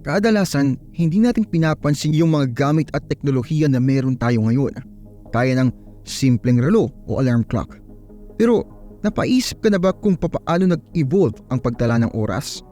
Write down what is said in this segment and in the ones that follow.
Kadalasan, hindi natin pinapansin yung mga gamit at teknolohiya na meron tayo ngayon. Kaya ng simpleng relo o alarm clock. Pero napaisip ka na ba kung papaano nag-evolve ang pagtala ng oras?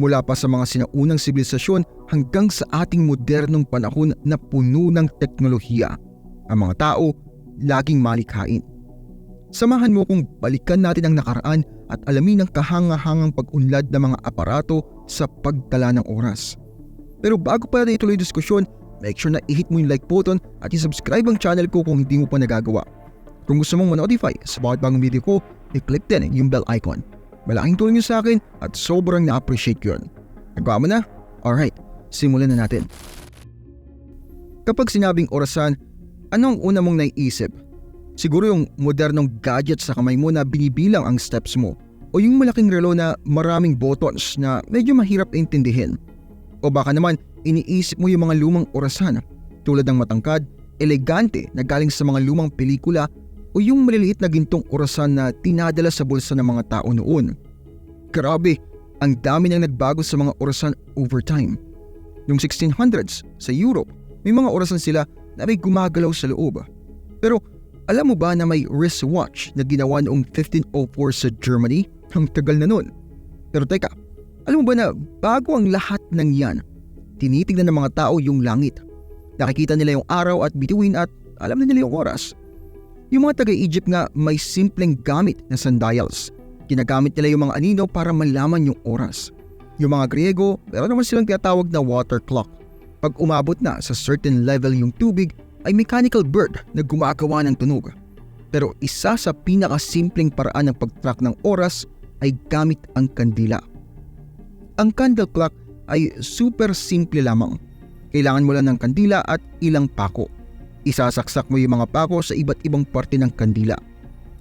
Mula pa sa mga sinaunang sibilisasyon hanggang sa ating modernong panahon na puno ng teknolohiya. Ang mga tao, laging malikhain. Samahan mo kung balikan natin ang nakaraan at alamin ang kahangahangang pag-unlad ng mga aparato sa pagtala ng oras. Pero bago pa natin ituloy diskusyon, make sure na i-hit mo yung like button at i-subscribe ang channel ko kung hindi mo pa nagagawa. Kung gusto mong ma-notify sa bawat bagong video ko, i-click din yung bell icon. Malaking tulong yun sa akin at sobrang na-appreciate yun. Nagawa mo na? Alright, simulan na natin. Kapag sinabing orasan, ano ang una mong naiisip? Siguro yung modernong gadget sa kamay mo na binibilang ang steps mo o yung malaking relo na maraming buttons na medyo mahirap intindihin. O baka naman iniisip mo yung mga lumang orasan tulad ng matangkad, elegante na galing sa mga lumang pelikula o yung maliliit na gintong orasan na tinadala sa bulsa ng mga tao noon. Grabe, ang dami nang nagbago sa mga orasan over time. Noong 1600s sa Europe, may mga orasan sila na may gumagalaw sa loob. Pero alam mo ba na may wristwatch na ginawa noong 1504 sa Germany? Ang tagal na nun. Pero teka, alam mo ba na bago ang lahat ng yan, tinitignan ng mga tao yung langit. Nakikita nila yung araw at bituin at alam na nila yung oras. Yung mga taga-Egypt nga may simpleng gamit na sundials. Ginagamit nila yung mga anino para malaman yung oras. Yung mga Griego, meron naman silang tinatawag na water clock. Pag umabot na sa certain level yung tubig, ay mechanical bird na gumagawa ng tunog. Pero isa sa pinakasimpleng paraan ng pag-track ng oras ay gamit ang kandila. Ang candle clock ay super simple lamang. Kailangan mo lang ng kandila at ilang pako. Isasaksak mo yung mga pako sa iba't ibang parte ng kandila.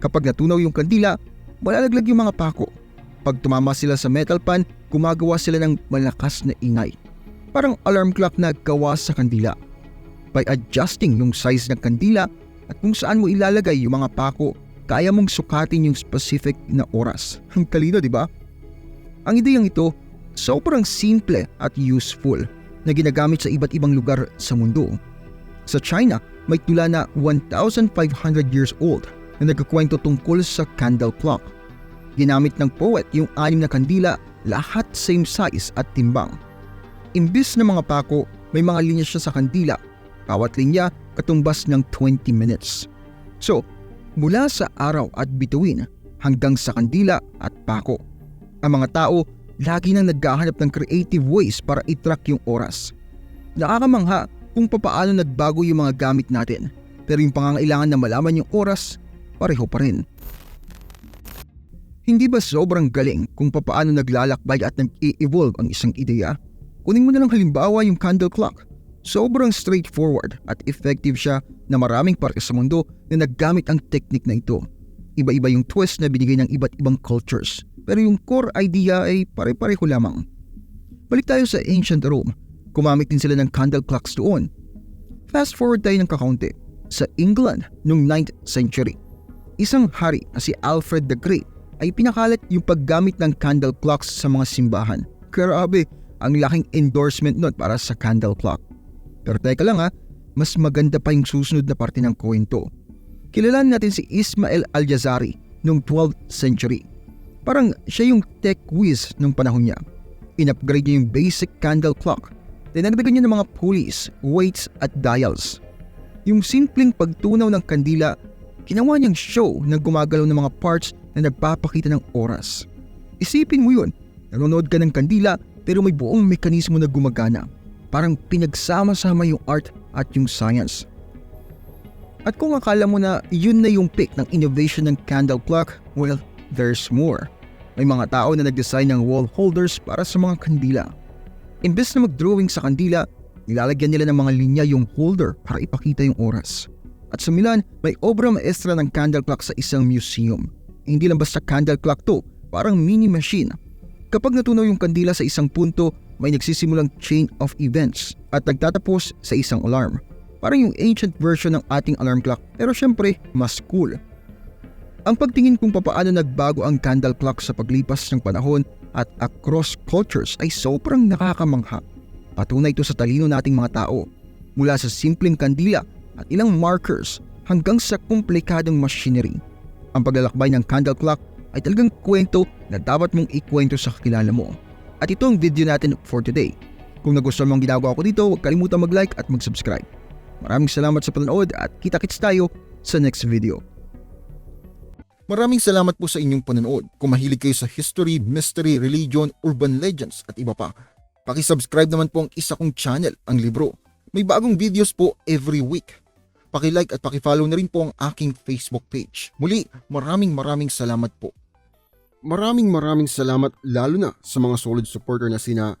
Kapag natunaw yung kandila, malalaglag yung mga pako. Pag tumama sila sa metal pan, gumagawa sila ng malakas na ingay. Parang alarm clock na gawa sa kandila. By adjusting yung size ng kandila at kung saan mo ilalagay yung mga pako, kaya mong sukatin yung specific na oras. Ang talino, di ba? Ang ideyang ito, sobrang simple at useful na ginagamit sa iba't ibang lugar sa mundo. Sa China, may tula na 1,500 years old na nagkukwento tungkol sa candle clock. Ginamit ng poet yung anim na kandila, lahat same size at timbang. Imbis na mga pako, may mga linya siya sa kandila. Bawat linya katumbas ng 20 minutes. So, mula sa araw at bituin hanggang sa kandila at pako. Ang mga tao lagi nang naghahanap ng creative ways para i-track yung oras. Nakakamangha kung papaano nagbago yung mga gamit natin pero yung pangangailangan na malaman yung oras, pareho pa rin. Hindi ba sobrang galing kung papaano naglalakbay at nag-i-evolve ang isang ideya? Kunin mo na lang halimbawa yung candle clock. Sobrang straightforward at effective siya na maraming parte sa mundo na naggamit ang technique na ito. Iba-iba yung twist na binigay ng iba't ibang cultures pero yung core idea ay pare-pareho lamang. Balik tayo sa ancient Rome. Kumamit din sila ng candle clocks doon. Fast forward tayo ng kakaunti. Sa England noong 9th century, isang hari na si Alfred the Great ay pinakalat yung paggamit ng candle clocks sa mga simbahan. Grabe, ang laking endorsement nun para sa candle clock. Pero teka lang ha, mas maganda pa yung susunod na parte ng kwento. Kilalanin natin si Ismail Al-Jazari noong 12th century. Parang siya yung tech whiz nung panahon niya. In-upgrade niya yung basic candle clock. Dinagdagan niya ng mga pulleys, weights at dials. Yung simpleng pagtunaw ng kandila, ginawa niyang show na gumagalaw ng mga parts na nagpapakita ng oras. Isipin mo yun, nanonood ka ng kandila pero may buong mekanismo na gumagana. Parang pinagsama-sama yung art at yung science. At kung akala mo na yun na yung pick ng innovation ng candle clock, well, there's more. May mga tao na nag-design ng wall holders para sa mga kandila. Imbes na mag-drawing sa kandila, nilalagyan nila ng mga linya yung holder para ipakita yung oras. At sa Milan, may obra maestra ng candle clock sa isang museum. Hindi lang basta candle clock to, parang mini machine. Kapag natunaw yung kandila sa isang punto, may nagsisimulang chain of events at nagtatapos sa isang alarm. Parang yung ancient version ng ating alarm clock pero syempre mas cool. Ang pagtingin kung papaano nagbago ang candle clock sa paglipas ng panahon at across cultures ay sobrang nakakamangha. Patunay ito sa talino nating mga tao. Mula sa simpleng kandila at ilang markers hanggang sa komplikadong machinery. Ang paglalakbay ng candle clock ay talagang kwento na dapat mong ikwento sa kakilala mo. At ito ang video natin for today. Kung nagustuhan mo ang ginagawa ko dito, huwag kalimutan mag-like at mag-subscribe. Maraming salamat sa panonood at kita-kits tayo sa next video. Maraming salamat po sa inyong panonood. Kung mahilig kayo sa history, mystery, religion, urban legends at iba pa, pakisubscribe naman po ang isa kong channel, ang Libro. May bagong videos po every week. Pakilike at pakifollow na rin po ang aking Facebook page. Muli, maraming maraming salamat po. Maraming maraming salamat lalo na sa mga solid supporter na sina